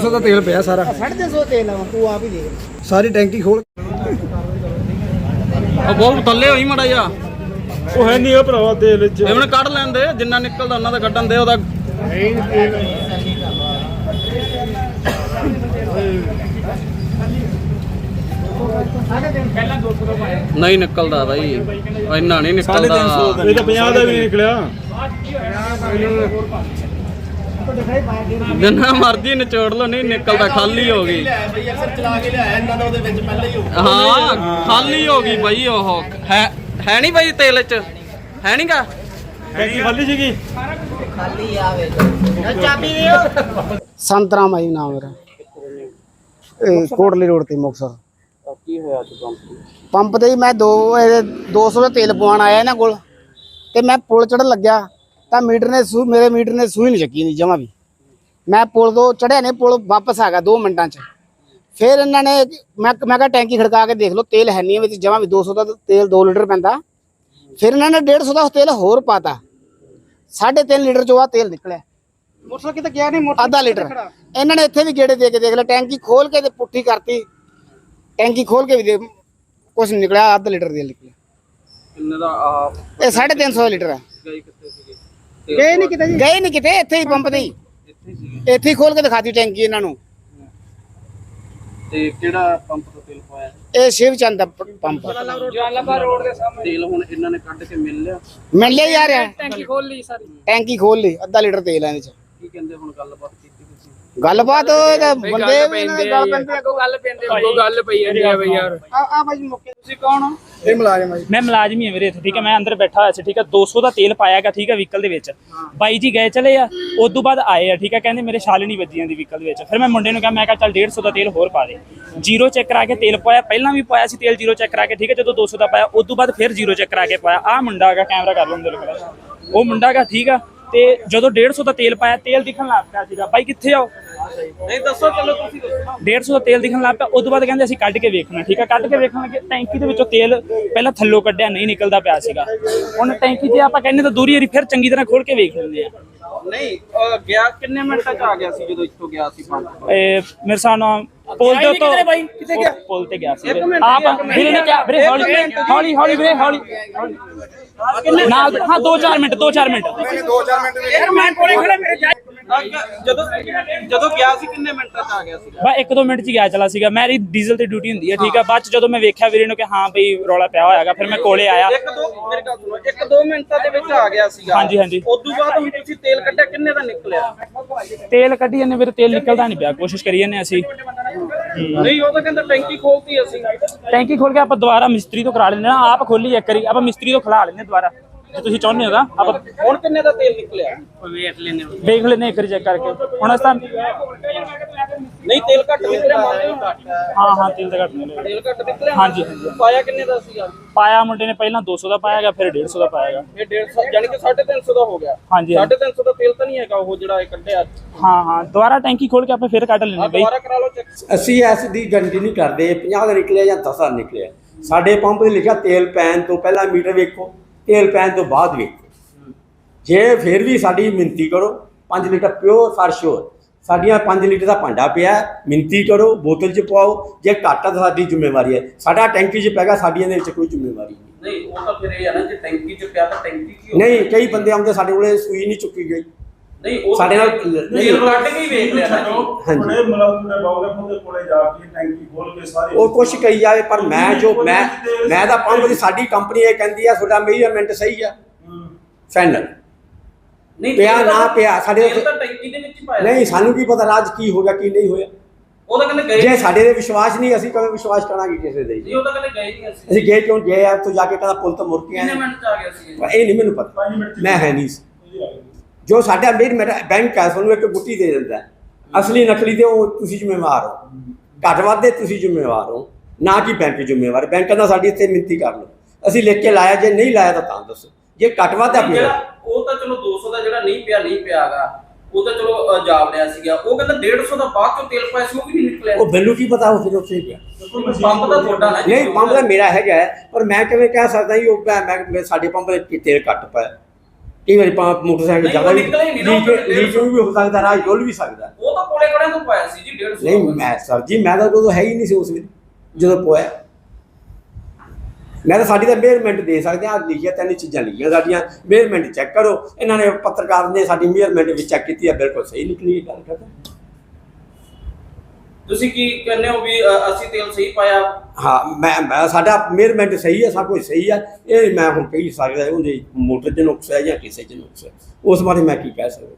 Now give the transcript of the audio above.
350 ਦਾ ਤੇਲ ਪਿਆ ਸਾਰਾ। 350 ਤੇਲ ਆ ਤੂੰ ਆਪ ਹੀ ਦੇਖ ਸਾਰੀ ਟੈਂਕੀ ਖੋਲ ਉਹ ਬਹੁਤ ਥੱਲੇ ਹੋਈ ਮੜਾ ਜਾ ਉਹ ਹੈ ਨਹੀਂ ਆ ਭਰਾਵਾ ਤੇਲ ਚ ਇਹਨੇ ਕੱਢ ਲੈਂਦੇ ਜਿੰਨਾ ਨਿਕਲਦਾ ਉਹਨਾਂ ਦਾ ਕੱਢਣ ਦੇ ਉਹਦਾ ਨਹੀਂ ਨਿਕਲਦਾ ਬਾਈ ਇੰਨਾ ਨਹੀਂ ਨਿਕਲਦਾ। ਇਹ ਤਾਂ 50 ਦਾ ਵੀ ਨਹੀਂ ਨਿਕਲਿਆ। ਜਿੰਨਾ ਮਰਜ਼ੀ ਨਿਚੋੜ ਲਓ ਨਹੀਂ ਨਿਕਲਦਾ ਖਾਲੀ ਹੋ ਗਈ। ਬਈ ਅਕਸਰ ਚਲਾ ਕੇ ਲਿਆਇਆ ਇਹਨਾਂ ਦਾ ਉਹਦੇ ਵਿੱਚ ਪਹਿਲਾਂ ਹੀ ਹੋ ਹਾਂ ਖਾਲੀ ਹੋ ਗਈ ਬਾਈ ਉਹ। ਹੈ ਹੈ ਨਹੀਂ ਬਾਈ ਤੇਲ ਚ? ਹੈ ਨਹੀਂਗਾ ਟੈਂਕੀ ਖਾਲੀ ਸੀਗੀ? ਖਾਲੀ ਆਵੇ ਚਾਬੀ ਦਿਓ। ਸੰਤਰਾਮ ਆਈ ਨਾਮ ਮੇਰਾ। ਕੋਟਲੀ ਰੋਡ ਤੇ ਮੁਕਸਰ ਕੀ ਹੋਇਆ ਤੂੰ? ਪੰਪ ਤੇ ਮੈਂ ਦੋ ਇਹਦੇ 200 ਦਾ ਤੇਲ ਪਵਾਉਣ ਆਇਆ ਇਹਨਾਂ ਕੋਲ। ਤੇ ਮੈਂ ਪੁਲ ਚੜਨ ਲੱਗਿਆ। ਤਾਂ ਮੀਟਰ ਨੇ ਸੂ ਮੇਰੇ ਮੀਟਰ ਨੇ ਸੂਈ ਨਹੀਂ ਚੱਕੀ ਨਹੀਂ ਜਮਾ ਵੀ। ਮੈਂ ਪੁਲ ਤੋਂ ਚੜਿਆ ਨੇ ਪੁਲ ਵਾਪਸ ਆ ਗਿਆ 2 ਮਿੰਟਾਂ ਚ। ਫਿਰ ਇਹਨਾਂ ਨੇ ਮੈਂ ਮੈਂ ਕਿਹਾ ਟੈਂਕੀ ਖੜਕਾ ਕੇ ਦੇਖ ਲਓ ਤੇਲ ਹੈ ਨਹੀਂ ਵਿੱਚ ਜਮਾ ਵੀ 200 ਦਾ ਤੇਲ 2 ਲੀਟਰ ਪੈਂਦਾ। ਫਿਰ ਇਹਨਾਂ ਨੇ 150 ਦਾ ਤੇਲ ਹੋਰ ਪਾਤਾ। 3.5 ਲੀਟਰ ਚੋਂ ਆ ਤੇਲ ਨਿਕਲਿਆ। ਮੋਟਰਸਾਈਕਲ ਕਿਤੇ ਗਿਆ ਨਹੀਂ ਅੱਧਾ ਲੀਟਰ। ਇਹਨਾਂ ਨੇ ਇੱਥੇ ਵੀ ਗੇੜੇ ਦੇ ਕੇ ਦੇਖ ਲਿਆ ਟੈਂਕੀ ਖੋਲ ਕੇ ਤੇ ਪੁੱਠੀ ਕਰਤੀ। ਟੈਂਕੀ ਖੋਲ ਕੇ ਵੀ ਦੇ ਕੁਛ ਨਹੀਂ ਨਿਕਲਿਆ ਅੱਧਾ ਲੀਟਰ ਦੇ ਨਿਕਲਿਆ। ਕਿੰਨੇ ਦਾ ਇਹ 350 ਲੀਟਰ ਹੈ। ਗਈ ਕਿੱਥੇ ਸੀਗੇ ਗਏ ਨਹੀਂ ਕਿਤੇ ਗਏ ਨਹੀਂ ਕਿਤੇ ਇੱਥੇ ਹੀ ਪੰਪ ਤੇ ਹੀ। ਇੱਥੇ ਹੀ ਖੋਲ ਕੇ ਦਿਖਾਤੀ ਟੈਂਕੀ ਇਹਨਾਂ ਨੂੰ। ਤੇ ਕਿਹੜਾ ਪੰਪ ਤੋਂ ਤੇਲ ਪਾਇਆ? ਇਹ ਸ਼ਿਵ ਚੰਦ ਦਾ ਪ- ਪੰਪ। ਜਲਾਲਾਬਾਦ ਰੋਡ ਦੇ ਸਾਹਮਣੇ। ਤੇਲ ਹੁਣ ਇਹਨਾਂ ਨੇ ਕੱਢ ਕੇ ਮਿਲ ਲਿਆ? ਮਿਲ ਲਿਆ ਯਾਰ। ਟੈਂਕੀ ਖੋਲ ਲਈ ਸਾਰੀ। ਟੈਂਕੀ ਖੋਲ ਲਈ ਅੱਧਾ ਲੀਟਰ ਤੇਲ ਹੈ ਇਹਦੇ ਚ। ਕੀ ਕਹਿੰਦੇ ਹੁਣ ਗੱਲਬਾਤ ਤੁਸੀਂ ਗੱਲਬਾਤ ਇਹਦਾ ਬੰਦੇ ਵੀ ਦੇ ਗੱਲ ਪੈਂਦੇ ਅੱਗੋਂ ਗੱਲ ਪੈਂਦੇ ਅੱਗੋਂ ਗੱਲ ਪਈ ਜਾਂਦੀ ਆ ਬਈ ਯਾਰ। ਆ ਆ ਬਾਈ ਮੌਕੇ ਤੁਸੀਂ ਕੌਣ ਹੋ? ਇਹ ਮੁਲਾਜ਼ਮ ਆ ਜੀ। ਮੈਂ ਮੁਲਾਜ਼ਮ ਹੀ ਹਾਂ ਵੀਰੇ ਇੱਥੇ ਠੀਕ ਹੈ? ਮੈਂ ਅੰਦਰ ਬੈਠਾ ਹੋਇਆ ਸੀ ਠੀਕ ਹੈ? 200 ਦਾ ਤੇਲ ਪਾਇਆਗਾ ਠੀਕ ਹੈ ਵਹੀਕਲ ਦੇ ਵਿੱਚ। ਬਾਈ ਜੀ ਗਏ ਚਲੇ ਆ ਉਸ ਤੋਂ ਬਾਅਦ ਆਏ ਆ ਠੀਕ ਹੈ? ਕਹਿੰਦੇ ਮੇਰੇ ਛਾਲ ਨਹੀਂ ਵੱਜੀ ਜਾਂਦੀ ਵਹੀਕਲ ਦੇ ਵਿੱਚ। ਫਿਰ ਮੈਂ ਮੁੰਡੇ ਨੂੰ ਕਿਹਾ ਮੈਂ ਕਿਹਾ ਚੱਲ 150 ਦਾ ਤੇਲ ਹੋਰ ਪਾ ਦੇ। ਜ਼ੀਰੋ ਚੈੱਕ ਕਰਾ ਕੇ ਤੇਲ ਪਾਇਆ ਪਹਿਲਾਂ ਵੀ ਪਾਇਆ ਸੀ ਤੇਲ ਜ਼ੀਰੋ ਚੈੱਕ ਕਰਾ ਕੇ ਠੀਕ ਹੈ? ਜਦੋਂ 200 ਦਾ ਪਾਇਆ ਉਸ ਤੋਂ ਬਾਅਦ ਫਿਰ ਜ਼ੀਰੋ ਚੈੱਕ ਕਰਾ ਕੇ ਪਾਇਆ। ਆ ਮੁੰਡਾ ਹੈਗਾ ਕੈਮਰਾ ਕਰ ਲਓ ਅੰਦਰ ਖੜਾ ਉਹ ਮੁੰਡਾ ਹੈਗਾ ਠੀਕ ਆ ਤੇ ਜਦੋਂ 150 ਦਾ ਤੇਲ ਪਾਇਆ ਤੇਲ ਦਿਖਣ ਲੱਗ ਪਿਆ ਸੀਗਾ। ਬਾਈ ਕਿੱਥੇ ਆਓ ਨਹੀਂ ਦੱਸੋ ਚਲੋ ਤੁਸੀਂ ਦੱਸੋ। 150 ਦਾ ਤੇਲ ਦਿਖਣ ਲੱਗ ਪਿਆ ਉਸ ਤੋਂ ਬਾਅਦ ਕਹਿੰਦੇ ਅਸੀਂ ਕੱਢ ਕੇ ਵੇਖਣਾ ਠੀਕ ਆ? ਕੱਢ ਕੇ ਵੇਖਣ ਲੱਗੇ ਟੈਂਕੀ ਦੇ ਵਿੱਚੋਂ ਤੇਲ ਪਹਿਲਾਂ ਥੱਲੋਂ ਕੱਢਿਆ ਨਹੀਂ ਨਿਕਲਦਾ ਪਿਆ ਸੀਗਾ। ਹੁਣ ਟੈਂਕੀ ਜੇ ਆਪਾਂ ਕਹਿੰਦੇ ਤਾਂ ਦੂਰੀ ਵਾਰੀ ਫਿਰ ਚੰਗੀ ਤਰ੍ਹਾਂ ਖੋਲ ਕੇ ਵੇਖ ਲੈਂਦੇ ਆ। ਨਹੀਂ ਅਹ ਗਿਆ ਕਿੰਨੇ ਮਿੰਟਾਂ ਚ ਆ ਗਿਆ ਸੀ ਜਦੋਂ ਇੱਥੋਂ ਗਿਆ ਸੀ ਇਹ ਮੇਰੇ ਸਾਹਮਣੇ ਪੁਲ ਦੇ ਉੱਤੋਂ ਕਿੱਥੇ ਗਿਆ? ਪੁਲ ਤੇ ਗਿਆ ਸੀ ਵੀਰੇ। ਆਪ ਵੀਰੇ ਨੇ ਕਿਹਾ ਵੀਰੇ ਹੌਲੀ ਹੌਲੀ ਹੌਲੀ ਵੀਰੇ ਹੌਲੀ। ਨਾਲ ਹਾਂ 2-4 ਮਿੰਟ 2-4 ਮਿੰਟ। ਜਦੋਂ ਜਦੋਂ ਗਿਆ ਸੀ ਕਿੰਨੇ ਮਿੰਟਾਂ ਚ ਆ ਗਿਆ ਸੀ ਬਾ ਇੱਕ ਦੋ ਮਿੰਟ ਚ ਹੀ ਗਿਆ ਚਲਾ ਸੀਗਾ। ਮੇਰੀ ਡੀਜ਼ਲ ਤੇ ਡਿਊਟੀ ਹੁੰਦੀ ਹੈ ਠੀਕ ਆ ਬਾਅਦ ਚ ਜਦੋਂ ਮੈਂ ਵੇਖਿਆ ਵੀਰੇ ਨੂੰ ਕਿ ਹਾਂ ਬਈ ਰੌਲਾ ਪਿਆ ਹੋਇਆਗਾ ਫਿਰ ਮੈਂ ਕੋਲੇ ਆਇਆ। ਇੱਕ ਦੋ ਮੇਰੇ ਗੱਲ ਸੁਣੋ ਇੱਕ ਦੋ ਮਿੰਟਾਂ ਦੇ ਵਿੱਚ ਆ ਗਿਆ ਸੀਗਾ। ਹਾਂਜੀ, ਹਾਂਜੀ। ਉਸ ਤੋਂ ਬਾਅਦ ਹੁਣ ਤੁਸੀਂ ਤੇਲ ਕੱਢਿਆ ਕਿੰਨੇ ਦਾ ਨਿਕਲਿਆ? ਤੇਲ ਕੱਢੀ ਜਾਂਦੇ ਵੀਰੇ ਤੇਲ ਨਿਕਲਦਾ ਨਹੀਂ ਪਿਆ। ਕੋਸ਼ਿਸ਼ ਕਰੀ ਜਾਂਦੇ ਅਸੀਂ। ਨਹੀਂ ਉਹ ਤਾਂ ਕਹਿੰਦਾ ਟੈਂਕੀ ਖੋਲਤੀ ਅਸੀਂ। ਟੈਂਕੀ ਖੋਲ ਕੇ ਆਪਾਂ ਦੁਬਾਰਾ ਮਿਸਤਰੀ ਤੋਂ ਕਰਾ ਲੈਂਦੇ ਨਾ ਆਪ ਖੋਲੀ ਇੱਕ ਵਾਰੀ ਆਪਾਂ ਮਿਸਤਰੀ ਤੋਂ ਖਲਾ ਲੈਂਦੇ ਦੁਬਾਰਾ। ਜੇ ਤੁਸੀਂ ਚਾਹੁੰਦੇ ਹੋ ਤਾਂ ਆਪਾਂ ਹੁਣ ਕਿੰਨੇ ਦਾ ਤੇਲ ਨਿਕਲਿਆ? ਵੇਖ ਲੈਨੇ ਦੇਖ ਲੈਂਦੇ ਇੱਕ ਵਾਰੀ ਚੈੱਕ ਕਰਕੇ। ਹੁਣ ਅਸੀਂ ਤਾਂ ਨਹੀਂ ਤੇਲ ਘੱਟ ਨਿਕਲਿਆ ਮੰਨਦੇ ਹੋ ਹਾਂ ਹਾਂ ਤੇਲ ਤਾਂ ਘੱਟ ਮਿਲਿਆ ਤੇਲ ਘੱਟ ਨਿਕਲਿਆ? ਹਾਂਜੀ ਹਾਂਜੀ। ਪਾਇਆ ਕਿੰਨੇ ਦਾ ਸੀਗਾ? ਪਾਇਆ ਮੁੰਡੇ ਨੇ ਪਹਿਲਾਂ 200 ਦਾ ਪਾਇਆਗਾ ਫਿਰ 150 ਦਾ ਪਾਇਆਗਾ ਇਹ 150 ਯਾਨੀ ਕਿ 350 ਦਾ ਹੋ ਗਿਆ। ਹਾਂਜੀ ਹਾਂਜੀ। 350 ਦਾ ਤੇਲ ਤਾਂ ਨਹੀਂ ਹੈਗਾ ਉਹ ਜਿਹੜਾ ਇਹ ਕੱਢਿਆ। ਹਾਂ ਹਾਂ। ਦੁਬਾਰਾ ਟੈਂਕੀ ਖੋਲ ਕੇ ਆਪਾਂ ਫਿਰ ਕੱਢ ਲੈਂਦੇ ਬਈ। ਦੁਬਾਰਾ ਕਰਾ ਲਓ ਚੈੱਕ ਅਸੀਂ ਐਸ ਦੀ ਗਰੰਟੀ ਨਹੀਂ ਕਰਦੇ 50 ਦਾ ਨਿਕਲਿਆ ਜਾਂ 10 ਦਾ ਨਿਕਲਿਆ। ਸਾਡੇ ਪੰਪ ਤੇ ਲਿਖਿਆ ਤੇਲ ਪੈਣ ਤੋਂ ਪਹਿਲਾਂ ਮੀਟਰ ਵੇਖੋ। ਤੇਲ ਪੈਣ ਤੋਂ ਬਾਅਦ ਵੇਖੋ ਜੇ ਫਿਰ ਵੀ ਸਾਡੀ ਮਿੰਤੀ ਕਰੋ 5 ਲੀਟਰ ਪਿਓਰ ਫਾਰ ਸ਼ੋਰ ਸਾਡੀਆਂ 5 ਲੀਟਰ ਦਾ ਭਾਂਡਾ ਪਿਆ ਮਿੰਤੀ ਕਰੋ ਬੋਤਲ 'ਚ ਪਵਾਓ। ਜੇ ਘੱਟ ਆ ਤਾਂ ਸਾਡੀ ਜ਼ਿੰਮੇਵਾਰੀ ਹੈ। ਸਾਡਾ ਟੈਂਕੀ 'ਚ ਪੈਗਾ ਸਾਡੀਆਂ ਦੇ ਵਿੱਚ ਕੋਈ ਜ਼ਿੰਮੇਵਾਰੀ ਨਹੀਂ। ਨਹੀਂ ਉਹ ਤਾਂ ਫਿਰ ਇਹ ਹੈ ਨਾ ਜੇ ਟੈਂਕੀ 'ਚ ਪਿਆ ਤਾਂ ਟੈਂਕੀ ਕੀ ਨਹੀਂ ਕਈ ਬੰਦੇ ਆਉਂਦੇ ਸਾਡੇ ਕੋਲੇ ਸੂਈ ਨਹੀਂ ਚੁੱਕੀ ਗਈ। ਨਹੀਂ ਉਹ ਸਾਡੇ ਨਾਲ ਤੇਲ ਕੱਢ ਕੇ ਹੀ ਵੇਖ ਲਿਆ ਨਾ ਜੀ ਹਾਂਜੀ। ਬੜੇ ਮਲਾਜ਼ਮ ਨੇ ਬਾਉਗੇ ਉਹਦੇ ਕੋਲੇ ਜਾ ਕੇ ਟੈਂਕੀ ਖੋਲ ਕੇ ਸਾਰੇ ਉਹ ਕੁਛ ਕਹੀ ਜਾਵੇ ਪਰ ਮੈਂ ਜੋ ਮੈਂ ਮੈਂ ਤਾਂ ਪੰਪ ਦੀ ਸਾਡੀ ਕੰਪਨੀ ਇਹ ਕਹਿੰਦੀ ਆ ਤੁਹਾਡਾ ਮੇਜਰਮੈਂਟ ਸਹੀ ਆ। ਹੂੰ। ਫਾਈਨਲ ਨਹੀਂ ਪਿਆ ਤਾਂ- ਨਾ ਪਿਆ, ਸਾਡੇ ਤਾਂ ਟੈਂਕੀ ਦੇ ਵਿੱਚ ਹੀ ਪਾਇਆ। ਨਹੀਂ ਸਾਨੂੰ ਕੀ ਪਤਾ ਰਾਜ ਕੀ ਹੋ ਗਿਆ ਕੀ ਨਹੀਂ ਹੋਇਆ। ਉਹ ਤਾਂ ਕਹਿੰਦੇ ਗਏ ਜੇ ਸਾਡੇ ਦੇ ਵਿਸ਼ਵਾਸ ਨਹੀਂ ਅਸੀਂ ਕਿਵੇਂ ਵਿਸ਼ਵਾਸ ਕਰਾਂਗੇ ਕਿਸੇ ਦੇ? ਨਹੀਂ ਉਹ ਤਾਂ ਕਹਿੰਦੇ ਗਏ ਨਹੀਂ ਅਸੀਂ। ਅਸੀਂ ਗਏ ਕਿਉਂ? ਗਏ ਆ ਤੂੰ ਜਾ ਕੇ ਕਹਿੰਦਾ ਪੁੱਲ ਤੋਂ ਮੁੜ ਕੇ ਕਿੰਨੇ ਆਏ। ਮਿੰਟ ਚ ਆ ਗਿਆ ਸੀ ਇਹ? ਨਹੀਂ ਮੈਨੂੰ ਪਤਾ। ਮੈਂ ਹੈ ਨਹੀਂ ਸੀ। ਜੋ ਸਾਡਾ ਮੇਰ ਮੇਰਾ ਬੈਂਕ ਹੈ ਸਾਨੂੰ ਇੱਕ ਗੁੱਟੀ ਦੇ ਦਿੰਦਾ ਹੈ। ਅਸਲੀ ਨਕਲੀ ਤੇ ਉਹ ਤੁਸੀਂ ਜ਼ਿੰਮੇਵਾਰ ਹੋ। ਘੱਟ ਵੱਧ ਦੇ ਤੁਸੀਂ ਜ਼ਿੰਮੇਵਾਰ ਹੋ। ਨਾ ਕਿ ਬੈਂਕ ਜ਼ਿੰਮੇਵਾਰ। ਬੈਂਕ ਦਾ ਸਾਡੀ ਇੱਥੇ ਮਿੰਤੀ ਕਰ ਲਓ। ਅਸੀਂ ਲਿਖ ਕੇ ਲਾਇਆ ਜੇ ਨਹੀਂ ਲਾਇਆ ਤਾਂ ਤਾਂ ਦੱਸੋ। ਜੇ ਘੱਟ ਵੱਧ ਆ ਜਿਹੜਾ ਉਹ ਤਾਂ ਚਲੋ 200 ਦਾ ਜਿਹੜਾ ਨਹੀਂ ਪਿਆ ਨਹੀਂ ਪਿਆਗਾ ਉਹ ਤਾਂ ਚਲੋ ਜਾਬ ਲਿਆ ਸੀਗਾ। ਉਹ ਕਹਿੰਦਾ 150 ਦਾ ਬਾਅਦ ਚੋਂ ਤੇਲ ਪਾਇਆ ਸੀ ਉਹ ਵੀ ਨਹੀਂ ਨਿਕਲਿਆ। ਉਹ ਮੈਨੂੰ ਕੀ ਪਤਾ ਉਹ ਫਿਰ ਉੱਥੇ ਗਿਆ। ਪੰਪ ਦਾ ਤੁਹਾਡਾ। ਨਹੀਂ ਪੰਪ ਦਾ ਮੇਰਾ ਹੈਗਾ ਹੈ, ਪਰ ਮੈਂ ਕਿਵੇਂ ਕਹਿ ਸਕਦਾ ਜੀ ਉਹ ਮੈਂ ਸਾਡੇ ਪੰਪ ਦੇ ਤੇਲ ਘੱਟ ਪਾਇਆ ਕਈ ਵਾਰੀ ਪੰਪ ਮੋਟਰਸਾਈਕਲ ਜ਼ਿਆਦਾ ਵੀ ਨਿਕਲਿਆ ਹੀ ਨਹੀਂ ਲੀਕ ਵੀ ਹੋ ਸਕਦਾ ਰਾਹ ਜੁਲ ਵੀ ਸਕਦਾ। ਉਹ ਤਾਂ ਕੋਲੇ ਖੜਿਆਂ ਤੋਂ ਪਾਇਆ ਸੀ ਜੀ 150 ਨਹੀਂ ਮੈਂ ਸਰ ਜੀ ਮੈਂ ਤਾਂ ਉਦੋਂ ਹੈ ਹੀ ਨਹੀਂ ਸੀ ਉਸ ਵੇਲੇ ਜਦੋਂ ਪੋਇਆ। ਮੈਂ ਤਾਂ ਸਾਡੀ ਤਾਂ ਮੇਅਰਮੈਂਟ ਦੇ ਸਕਦੇ ਆ ਲਿਖਿਆ ਤਿੰਨ ਚੀਜ਼ਾਂ ਲਿਖੀਆਂ ਸਾਡੀਆਂ ਮੇਅਰਮੈਂਟ ਚੈੱਕ ਕਰੋ। ਇਹਨਾਂ ਨੇ ਪੱਤਰਕਾਰ ਨੇ ਸਾਡੀ ਮੇਅਰਮੈਂਟ ਵਿੱਚ ਚੈੱਕ ਕੀਤੀ ਹੈ ਬਿਲਕੁਲ ਸਹੀ ਨਿਕਲੀ ਗੱਲ ਕਰਦਾ ਤੁਸੀਂ ਕੀ ਕਹਿੰਦੇ ਹੋ ਵੀ ਅ, ਅਸੀਂ ਤੇਲ ਸਹੀ ਪਾਇਆ? ਹਾਂ ਮੈਂ ਮੈਂ ਸਾਡਾ ਮੇਅਰਮੈਂਟ ਸਹੀ ਹੈ ਸਭ ਕੁਝ ਸਹੀ ਹੈ ਇਹ ਮੈਂ ਹੁਣ ਕਹੀ ਸਕਦਾ ਉਹਦੇ ਮੋਟਰ 'ਚ ਨੁਕਸ ਹੈ ਜਾਂ ਕਿਸੇ 'ਚ ਨੁਕਸ ਹੈ। ਉਸ ਬਾਰੇ ਮੈਂ ਕੀ ਕਹਿ ਸਕਦਾ?